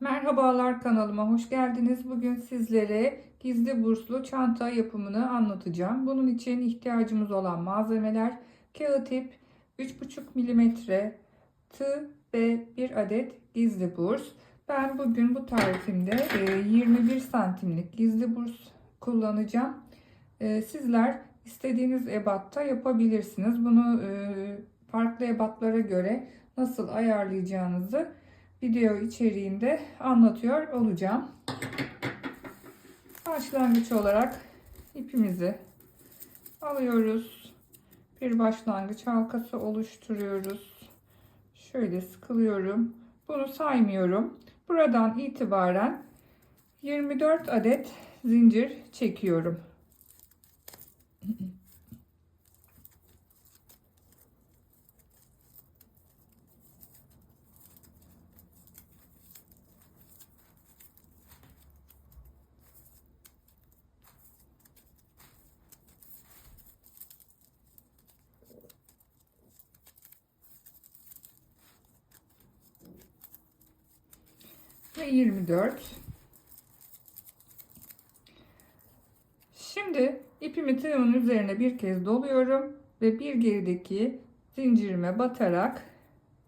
Merhabalar kanalıma hoş geldiniz. Bugün sizlere gizli burslu çanta yapımını anlatacağım. Bunun için ihtiyacımız olan malzemeler kağıt ip, 3,5 mm tığ ve bir adet gizli burs. Ben bugün bu tarifimde e, 21 santimlik gizli burs kullanacağım. E, Sizler istediğiniz ebatta yapabilirsiniz. Bunu e, farklı ebatlara göre nasıl ayarlayacağınızı video içeriğinde anlatıyor olacağım. Başlangıç olarak ipimizi alıyoruz. Bir başlangıç halkası oluşturuyoruz. Şöyle sıkılıyorum. Bunu saymıyorum. Buradan itibaren 24 adet zincir çekiyorum. Ve 24. Şimdi ipimi tığımın üzerine bir kez doluyorum ve bir gerideki zincirime batarak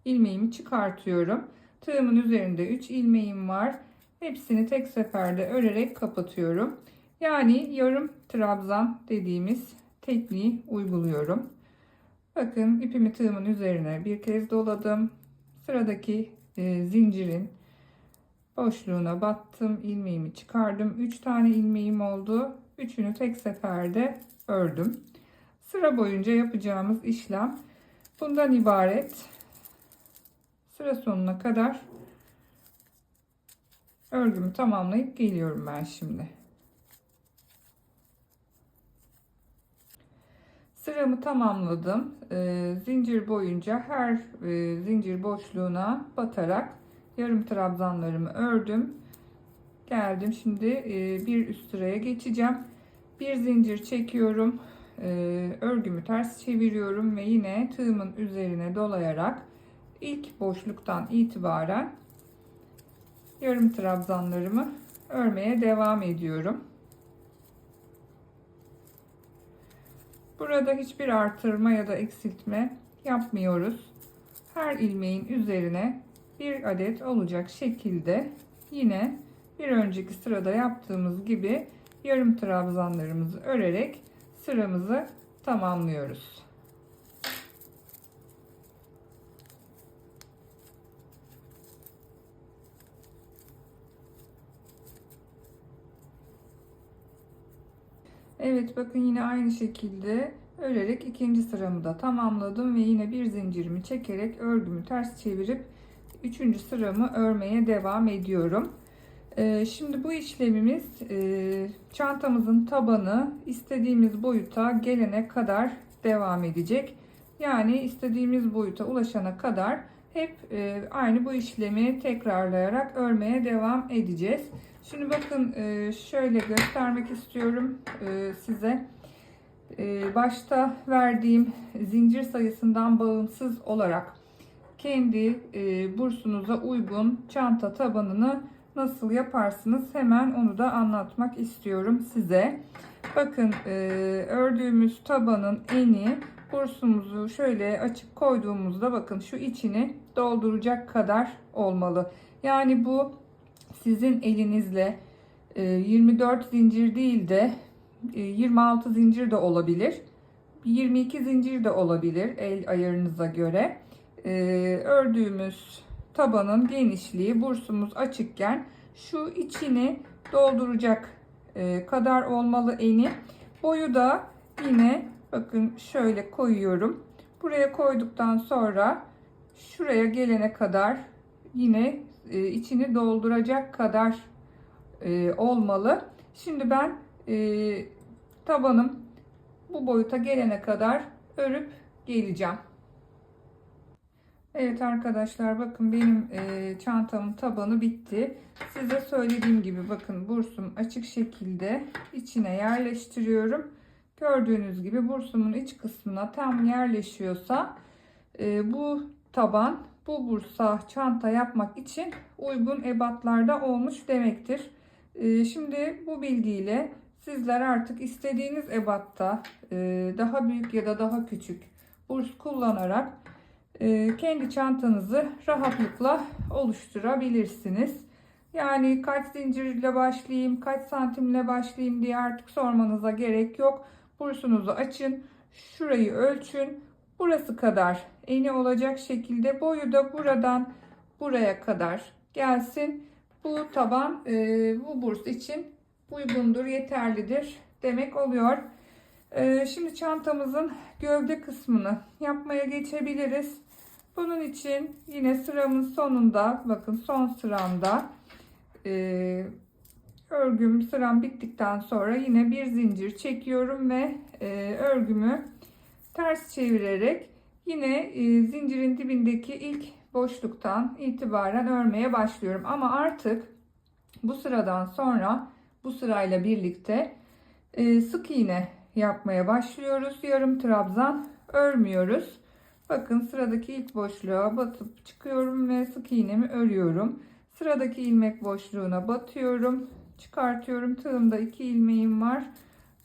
ilmeğimi çıkartıyorum. Tığımın üzerinde 3 ilmeğim var. Hepsini tek seferde örerek kapatıyorum. Yani yarım trabzan dediğimiz tekniği uyguluyorum. Bakın ipimi tığımın üzerine bir kez doladım. Sıradaki e, zincirin boşluğuna battım ilmeğimi çıkardım. 3 tane ilmeğim oldu. Üçünü tek seferde ördüm. Sıra boyunca yapacağımız işlem bundan ibaret. Sıra sonuna kadar örgümü tamamlayıp geliyorum ben şimdi. Sıramı tamamladım. Ee, zincir boyunca her e, zincir boşluğuna batarak yarım trabzanlarımı ördüm. Geldim şimdi e, bir üst sıraya geçeceğim. Bir zincir çekiyorum. E, örgümü ters çeviriyorum ve yine tığımın üzerine dolayarak ilk boşluktan itibaren yarım trabzanlarımı örmeye devam ediyorum. Burada hiçbir artırma ya da eksiltme yapmıyoruz. Her ilmeğin üzerine bir adet olacak şekilde yine bir önceki sırada yaptığımız gibi yarım trabzanlarımızı örerek sıramızı tamamlıyoruz. Evet bakın yine aynı şekilde örerek ikinci sıramı da tamamladım ve yine bir zincirimi çekerek örgümü ters çevirip üçüncü sıramı örmeye devam ediyorum. Ee, şimdi bu işlemimiz e, çantamızın tabanı istediğimiz boyuta gelene kadar devam edecek. Yani istediğimiz boyuta ulaşana kadar hep e, aynı bu işlemi tekrarlayarak örmeye devam edeceğiz. Şimdi bakın e, şöyle göstermek istiyorum size. Başta verdiğim zincir sayısından bağımsız olarak kendi e, bursunuza uygun çanta tabanını nasıl yaparsınız hemen onu da anlatmak istiyorum size. Bakın e, ördüğümüz tabanın eni bursumuzu şöyle açıp koyduğumuzda bakın şu içini dolduracak kadar olmalı. Yani bu sizin elinizle e, 24 zincir değil de e, 26 zincir de olabilir. 22 zincir de olabilir el ayarınıza göre e, ördüğümüz tabanın genişliği bursumuz açıkken şu içini dolduracak e, kadar olmalı eni. Boyu da yine bakın şöyle koyuyorum. Buraya koyduktan sonra şuraya gelene kadar yine e, içini dolduracak kadar e, olmalı. Şimdi ben e, tabanım bu boyuta gelene kadar örüp geleceğim. Evet arkadaşlar bakın benim e, çantamın tabanı bitti. Size söylediğim gibi bakın bursum açık şekilde içine yerleştiriyorum. Gördüğünüz gibi bursumun iç kısmına tam yerleşiyorsa e, bu taban bu bursa çanta yapmak için uygun ebatlarda olmuş demektir. Ee, Şimdi bu bilgiyle sizler artık istediğiniz ebatta e, daha büyük ya da daha küçük burs kullanarak e, kendi çantanızı rahatlıkla oluşturabilirsiniz. Yani kaç zincirle başlayayım, kaç santimle başlayayım diye artık sormanıza gerek yok. Bursunuzu açın, şurayı ölçün. Burası kadar eni olacak şekilde boyu da buradan buraya kadar gelsin. Bu taban e, bu burs için uygundur, yeterlidir demek oluyor. E, şimdi çantamızın gövde kısmını yapmaya geçebiliriz. Bunun için yine sıramın sonunda bakın son sıramda e, örgüm sıram bittikten sonra yine bir zincir çekiyorum ve e, örgümü ters çevirerek yine e, zincirin dibindeki ilk boşluktan itibaren örmeye başlıyorum. Ama artık bu sıradan sonra bu sırayla birlikte e, sık iğne yapmaya başlıyoruz. Yarım trabzan örmüyoruz. Bakın sıradaki ilk boşluğa batıp çıkıyorum ve sık iğnemi örüyorum. Sıradaki ilmek boşluğuna batıyorum. Çıkartıyorum. Tığımda iki ilmeğim var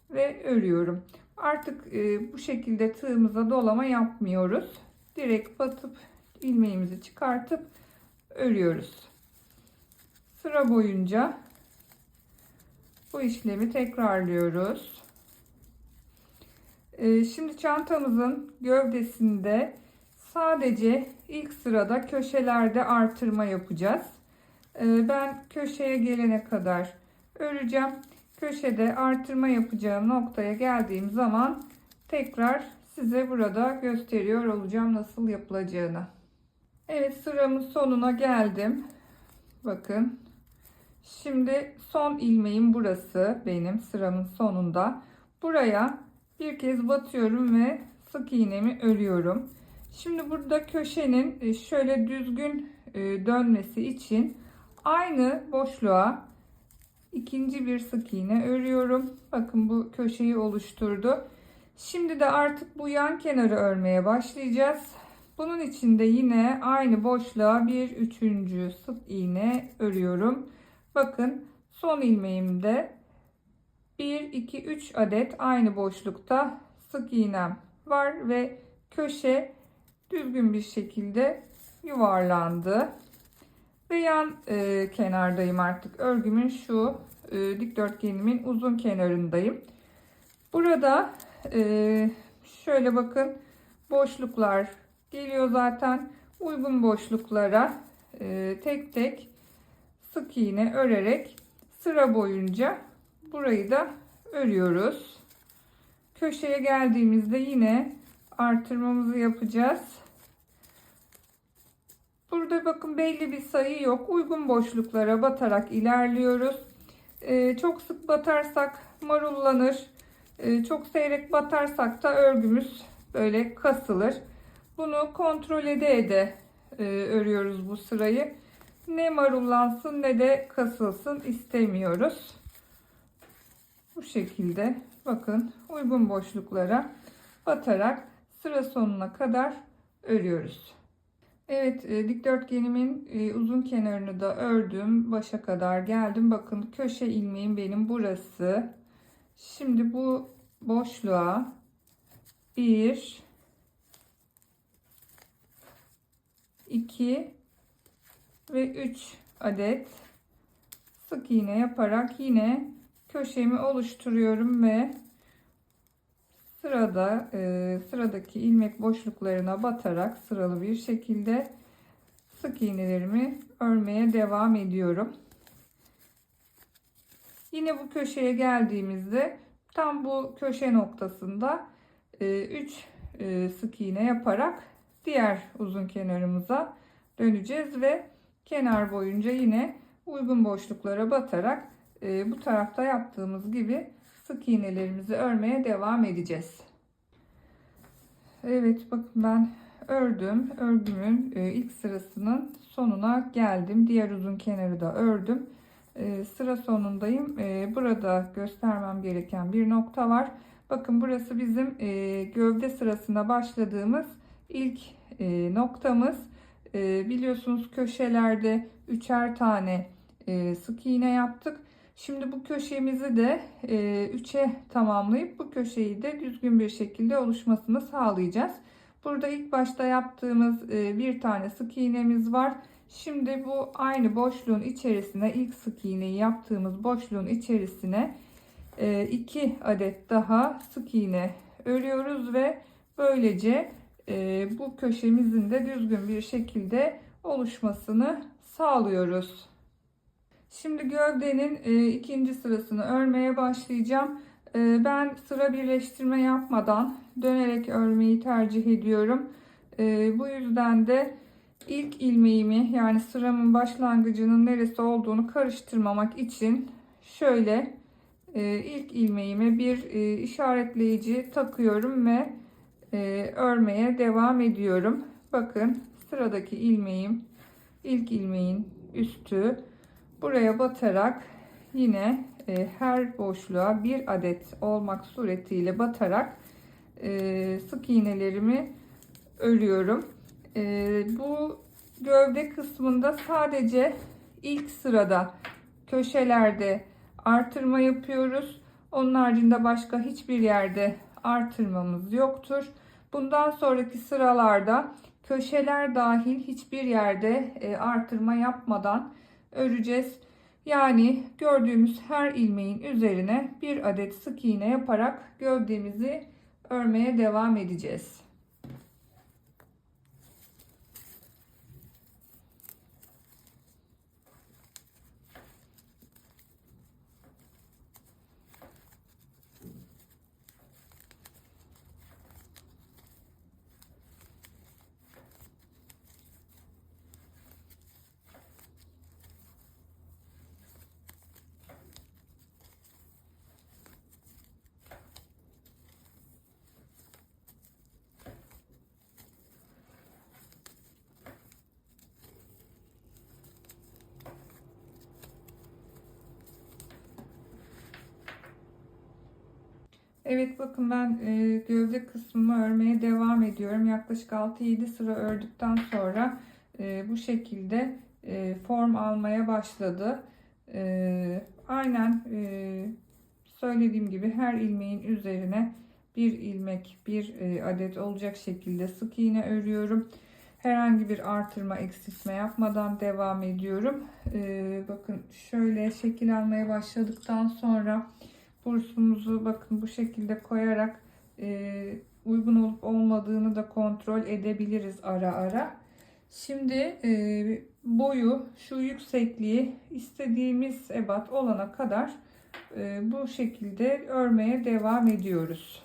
ve örüyorum. Artık e, bu şekilde tığımıza dolama yapmıyoruz. Direkt batıp ilmeğimizi çıkartıp örüyoruz. Sıra boyunca bu işlemi tekrarlıyoruz. E, şimdi çantamızın gövdesinde sadece ilk sırada köşelerde artırma yapacağız. E, ben köşeye gelene kadar öreceğim. Köşede artırma yapacağım noktaya geldiğim zaman tekrar size burada gösteriyor olacağım nasıl yapılacağını. Evet sıramın sonuna geldim. Bakın. Şimdi son ilmeğim burası benim sıramın sonunda. Buraya bir kez batıyorum ve sık iğnemi örüyorum. Şimdi burada köşenin şöyle düzgün e, dönmesi için aynı boşluğa ikinci bir sık iğne örüyorum. Bakın bu köşeyi oluşturdu. Şimdi de artık bu yan kenarı örmeye başlayacağız. Bunun için de yine aynı boşluğa bir üçüncü sık iğne örüyorum. Bakın son ilmeğimde 1 2 3 adet aynı boşlukta sık iğnem var ve köşe düzgün bir şekilde yuvarlandı. Ve yan e, kenardayım artık. Örgümün şu e, dikdörtgenimin uzun kenarındayım. Burada e, şöyle bakın boşluklar geliyor zaten. Uygun boşluklara e, tek tek sık iğne örerek sıra boyunca burayı da örüyoruz. Köşeye geldiğimizde yine artırmamızı yapacağız. Burada bakın belli bir sayı yok. Uygun boşluklara batarak ilerliyoruz. Ee, çok sık batarsak marullanır. Ee, çok seyrek batarsak da örgümüz böyle kasılır. Bunu kontrol ede ede e, örüyoruz bu sırayı. Ne marullansın ne de kasılsın istemiyoruz. Bu şekilde bakın uygun boşluklara batarak sıra sonuna kadar örüyoruz. Evet e, dikdörtgenimin e, uzun kenarını da ördüm. Başa kadar geldim. Bakın köşe ilmeğim benim burası. Şimdi bu boşluğa 1 2 ve 3 adet sık iğne yaparak yine köşemi oluşturuyorum ve sırada e, sıradaki ilmek boşluklarına batarak sıralı bir şekilde sık iğnelerimi örmeye devam ediyorum. Yine bu köşeye geldiğimizde tam bu köşe noktasında 3 e, sık iğne yaparak diğer uzun kenarımıza döneceğiz ve kenar boyunca yine uygun boşluklara batarak e, bu tarafta yaptığımız gibi sık iğnelerimizi örmeye devam edeceğiz. Evet bakın ben ördüm. Örgümün e, ilk sırasının sonuna geldim. Diğer uzun kenarı da ördüm. E, sıra sonundayım. E, burada göstermem gereken bir nokta var. Bakın burası bizim gövde sırasında başladığımız ilk noktamız. E, biliyorsunuz köşelerde üçer tane e, sık iğne yaptık. Şimdi bu köşemizi de e, üçe tamamlayıp bu köşeyi de düzgün bir şekilde oluşmasını sağlayacağız. Burada ilk başta yaptığımız e, bir tane sık iğnemiz var. Şimdi bu aynı boşluğun içerisine ilk sık iğneyi yaptığımız boşluğun içerisine e, iki adet daha sık iğne örüyoruz ve böylece e, bu köşemizin de düzgün bir şekilde oluşmasını sağlıyoruz. Şimdi gövdenin e, ikinci sırasını örmeye başlayacağım. E, ben sıra birleştirme yapmadan dönerek örmeyi tercih ediyorum. E, bu yüzden de ilk ilmeğimi yani sıramın başlangıcının neresi olduğunu karıştırmamak için şöyle e, ilk ilmeğime bir e, işaretleyici takıyorum ve e, örmeye devam ediyorum. Bakın sıradaki ilmeğim ilk ilmeğin üstü buraya batarak yine e, her boşluğa bir adet olmak suretiyle batarak e, sık iğnelerimi örüyorum. E, bu gövde kısmında sadece ilk sırada köşelerde artırma yapıyoruz. Onun haricinde başka hiçbir yerde artırmamız yoktur. Bundan sonraki sıralarda köşeler dahil hiçbir yerde e, artırma yapmadan öreceğiz. Yani gördüğümüz her ilmeğin üzerine bir adet sık iğne yaparak gövdemizi örmeye devam edeceğiz. Evet bakın ben e, gövde kısmımı örmeye devam ediyorum. Yaklaşık 6-7 sıra ördükten sonra e, bu şekilde e, form almaya başladı. E, aynen e, söylediğim gibi her ilmeğin üzerine bir ilmek bir e, adet olacak şekilde sık iğne örüyorum. Herhangi bir artırma eksiltme yapmadan devam ediyorum. E, bakın şöyle şekil almaya başladıktan sonra kursumuzu bakın bu şekilde koyarak e, uygun olup olmadığını da kontrol edebiliriz ara ara. Şimdi e, boyu şu yüksekliği istediğimiz ebat olana kadar e, bu şekilde örmeye devam ediyoruz.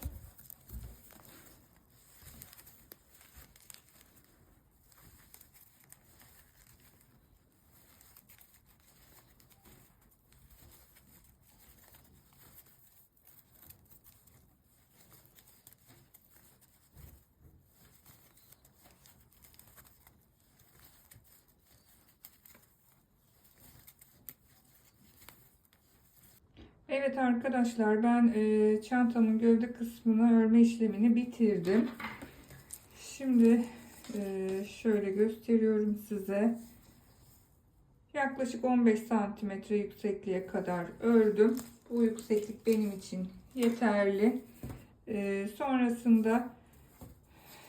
Evet arkadaşlar ben e, çantamın gövde kısmını örme işlemini bitirdim. Şimdi e, şöyle gösteriyorum size. Yaklaşık 15 santimetre yüksekliğe kadar ördüm. Bu yükseklik benim için yeterli. E, sonrasında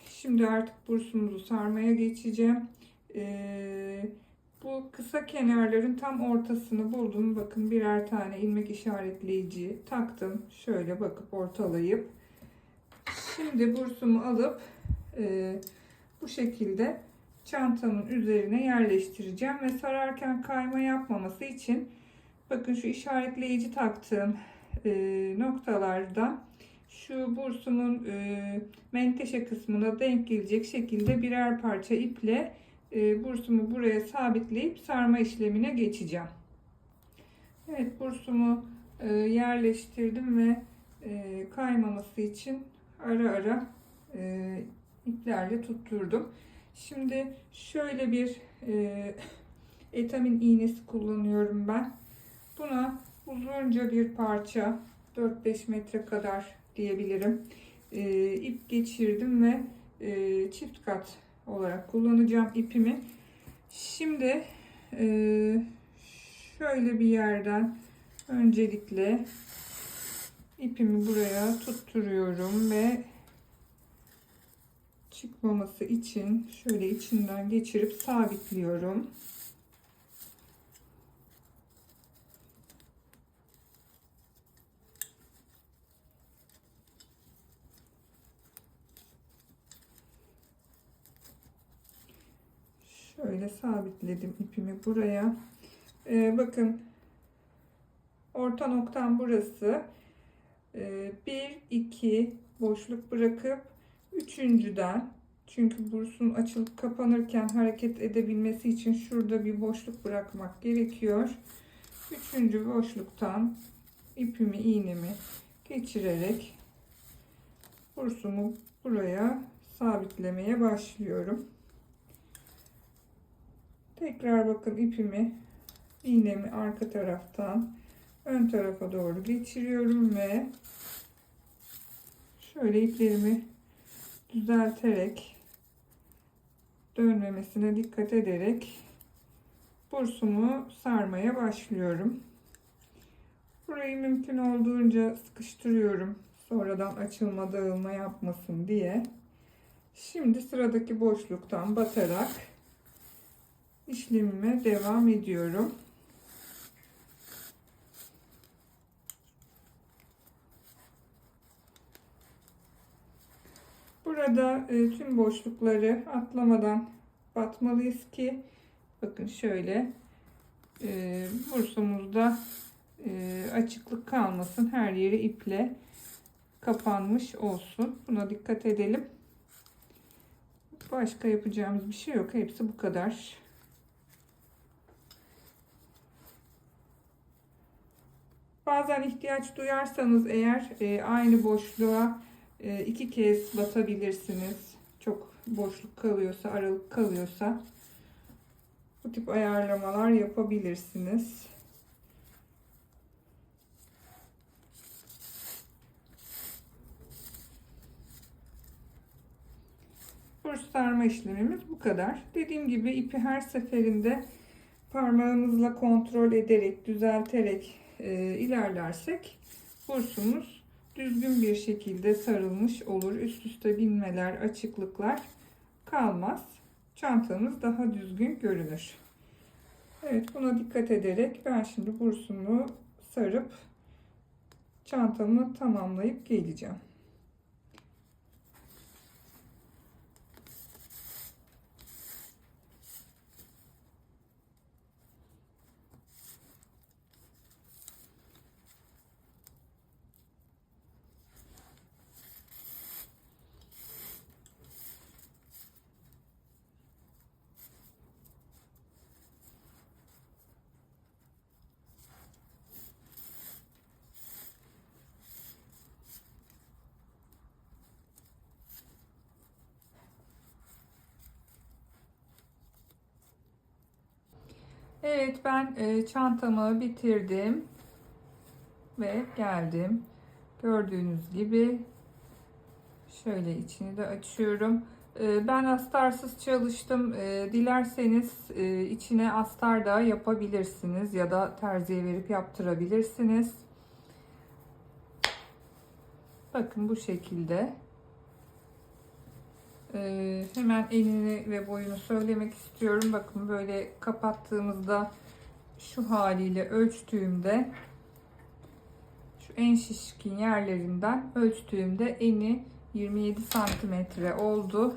şimdi artık bursumuzu sarmaya geçeceğim. E, bu kısa kenarların tam ortasını buldum. Bakın birer tane ilmek işaretleyici taktım. Şöyle bakıp ortalayıp. Şimdi bursumu alıp e, bu şekilde çantamın üzerine yerleştireceğim. Ve sararken kayma yapmaması için bakın şu işaretleyici taktığım e, noktalarda şu bursumun e, menteşe kısmına denk gelecek şekilde birer parça iple e, bursumu buraya sabitleyip sarma işlemine geçeceğim. Evet bursumu e, yerleştirdim ve e, kaymaması için ara ara iplerle tutturdum. Şimdi şöyle bir etamin iğnesi kullanıyorum ben. Buna uzunca bir parça 4-5 metre kadar diyebilirim. E, ip geçirdim ve çift kat olarak kullanacağım ipimi. Şimdi e, şöyle bir yerden öncelikle ipimi buraya tutturuyorum ve çıkmaması için şöyle içinden geçirip sabitliyorum. Şöyle sabitledim ipimi buraya. Ee, bakın orta noktam burası. Ee, bir iki boşluk bırakıp üçüncüden çünkü bursun açılıp kapanırken hareket edebilmesi için şurada bir boşluk bırakmak gerekiyor. Üçüncü boşluktan ipimi iğnemi geçirerek bursumu buraya sabitlemeye başlıyorum. Tekrar bakın ipimi iğnemi arka taraftan ön tarafa doğru geçiriyorum ve şöyle iplerimi düzelterek dönmemesine dikkat ederek bursumu sarmaya başlıyorum. Burayı mümkün olduğunca sıkıştırıyorum. Sonradan açılma dağılma yapmasın diye. Şimdi sıradaki boşluktan batarak işlemime devam ediyorum. Burada e, tüm boşlukları atlamadan batmalıyız ki bakın şöyle e, bursumuzda e, açıklık kalmasın. Her yeri iple kapanmış olsun. Buna dikkat edelim. Başka yapacağımız bir şey yok. Hepsi bu kadar. Bazen ihtiyaç duyarsanız eğer e, aynı boşluğa e, iki kez batabilirsiniz. Çok boşluk kalıyorsa, aralık kalıyorsa bu tip ayarlamalar yapabilirsiniz. Burç sarma işlemimiz bu kadar. Dediğim gibi ipi her seferinde parmağımızla kontrol ederek, düzelterek e, ilerlersek bursumuz düzgün bir şekilde sarılmış olur. Üst üste binmeler, açıklıklar kalmaz. Çantamız daha düzgün görünür. Evet buna dikkat ederek ben şimdi bursumu sarıp çantamı tamamlayıp geleceğim. Evet ben e, çantamı bitirdim ve geldim. Gördüğünüz gibi şöyle içini de açıyorum. E, ben astarsız çalıştım. E, dilerseniz içine astar da yapabilirsiniz ya da terziye verip yaptırabilirsiniz. Bakın bu şekilde. Ee, hemen enini ve boyunu söylemek istiyorum. Bakın böyle kapattığımızda şu haliyle ölçtüğümde şu en şişkin yerlerinden ölçtüğümde eni 27 santimetre oldu.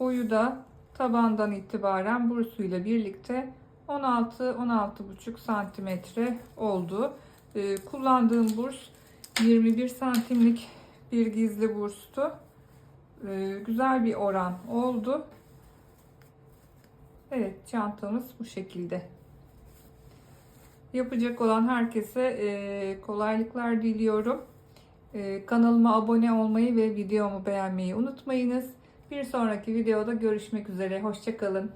Boyu da tabandan itibaren bursuyla birlikte 16-16,5 santimetre oldu. Ee, kullandığım burs 21 santimlik bir gizli burstu. Ee, güzel bir oran oldu. Evet çantamız bu şekilde. Yapacak olan herkese e, kolaylıklar diliyorum. E, kanalıma abone olmayı ve videomu beğenmeyi unutmayınız. Bir sonraki videoda görüşmek üzere. Hoşçakalın.